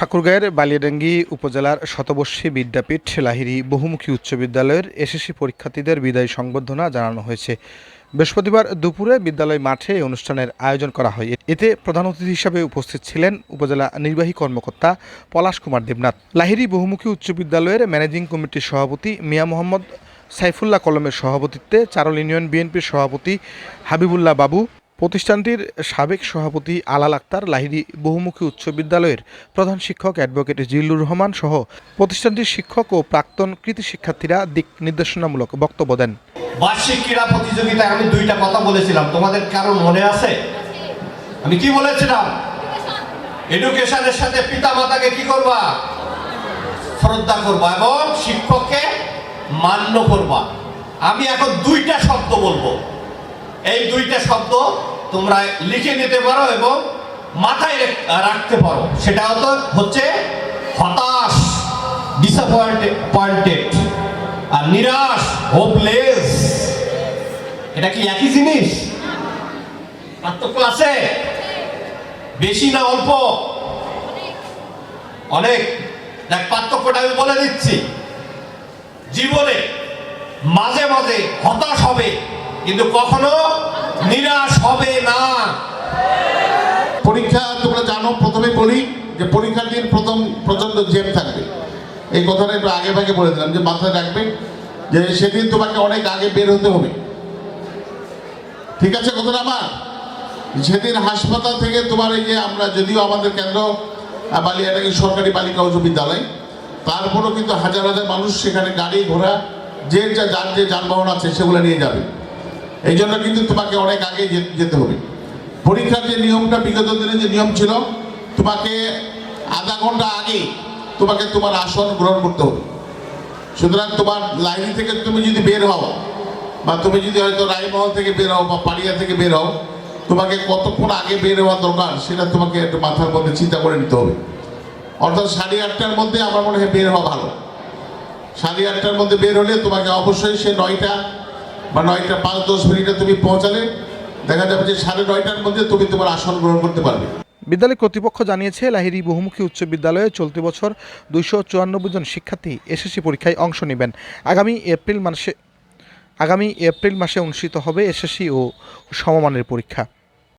ঠাকুরগাঁয়ের বালিয়াডাঙ্গি উপজেলার শতবর্ষী বিদ্যাপীঠ লাহিড়ী বহুমুখী উচ্চ বিদ্যালয়ের এসএসসি পরীক্ষার্থীদের বিদায়ী সংবর্ধনা জানানো হয়েছে। বৃহস্পতিবার দুপুরে বিদ্যালয় মাঠে এই অনুষ্ঠানের আয়োজন করা হয়। এতে প্রধান অতিথি হিসাবে উপস্থিত ছিলেন উপজেলা নির্বাহী কর্মকর্তা পলাশ কুমার দেবনাথ। লাহিড়ী বহুমুখী উচ্চ বিদ্যালয়ের ম্যানেজিং কমিটির সভাপতি মিয়া মোহাম্মদ সাইফুল্লাহ কলমের সভাপতিত্বে চারল ইউনিয়ন বিএনপির সভাপতি হাবিবুল্লাহ বাবু প্রতিষ্ঠানটির সাবেক সভাপতি আলাল আক্তার, লাহিড়ী বহুমুখী উচ্চ বিদ্যালয়ের প্রধান শিক্ষক অ্যাডভোকেট জিল্লুর রহমান সহ প্রতিষ্ঠানটির শিক্ষক ও প্রাক্তন কৃতি শিক্ষার্থীরা দিক নির্দেশনামূলক বক্তব্য দেন। বার্ষিক ক্রীড়া প্রতিযোগিতায় আমি দুইটা কথা বলেছিলাম। তোমাদের কারণ মনে আছে? আমি কি বলেছিলাম? এডুকেশনের সাথে পিতা মাতাকে কি করবা? শ্রদ্ধা করবা এবং শিক্ষককে মান্য করবা। আমি এখন দুইটা শব্দ বলব। এই দুইটা শব্দ তোমরা লিখে নিতে পারো এবং মাথায় রাখতে পারো। সেটা হতো হচ্ছে হতাশ ডিসঅ্যাপয়েন্টেড আর নিরাশ হোপলেস এটা কি একই জিনিস? পার্থক্য আছে? বেশি না অল্প? অনেক। দেখ, পার্থক্যটা আমি বলে দিচ্ছি। জীবনে মাঝে মাঝে হতাশ হবে, কিন্তু কখনো নিরাশ পরীক্ষা তোমরা জানো প্রথমে বলি যে পরীক্ষার দিন প্রথম প্রচণ্ড জেম থাকবে। এই কথাটা একটু আগে ভাগে বলে দিলাম যে মাথায় রাখবে যে সেদিন তোমাকে অনেক আগে বের হতে হবে। ঠিক আছে কথাটা আমার? সেদিন হাসপাতাল থেকে তোমার এই যে আমরা যদিও আমাদের কেন্দ্র আহ, বালিয়াটাকে সরকারি বালিকা উচ্চ বিদ্যালয় তারপরেও কিন্তু হাজার হাজার মানুষ সেখানে গাড়ি ঘোড়া যে যা যার যে যানবাহন আছে সেগুলো নিয়ে যাবে। এই জন্য কিন্তু তোমাকে অনেক আগে যেতে হবে। পরীক্ষার যে নিয়মটা বিগত দিনে যে নিয়ম ছিল, তোমাকে আধা ঘণ্টা আগে তোমাকে তোমার আসন গ্রহণ করতে হবে। সুতরাং তোমার লাইন থেকে তুমি যদি বের হও, বা তুমি যদি হয়তো রায়মহল থেকে বের হও, বা পাড়িয়া থেকে বের হও, তোমাকে কতক্ষণ আগে বের হওয়া দরকার সেটা তোমাকে একটু মাথার মধ্যে চিন্তা করে নিতে হবে। অর্থাৎ সাড়ে আটটার মধ্যে আমার মনে হয় বের হওয়া ভালো। সাড়ে আটটার মধ্যে বের হলে তোমাকে অবশ্যই সে নয়টা বা নয়টা পাঁচ দশ মিনিটে তুমি পৌঁছালে দেখা যাবে যে সাড়ে নয়টার মধ্যে তুমি তোমার আসন গ্রহণ করতে পারবে। বিদ্যালয় কর্তৃপক্ষ জানিয়েছে লাহিরি বহুমুখী উচ্চ বিদ্যালয়ে চলতি বছর দুইশো জন শিক্ষার্থী এসএসসি পরীক্ষায় অংশ নেবেন। আগামী এপ্রিল মাসে, আগামী এপ্রিল মাসে অনুষ্ঠিত হবে এসএসসি ও সমমানের পরীক্ষা।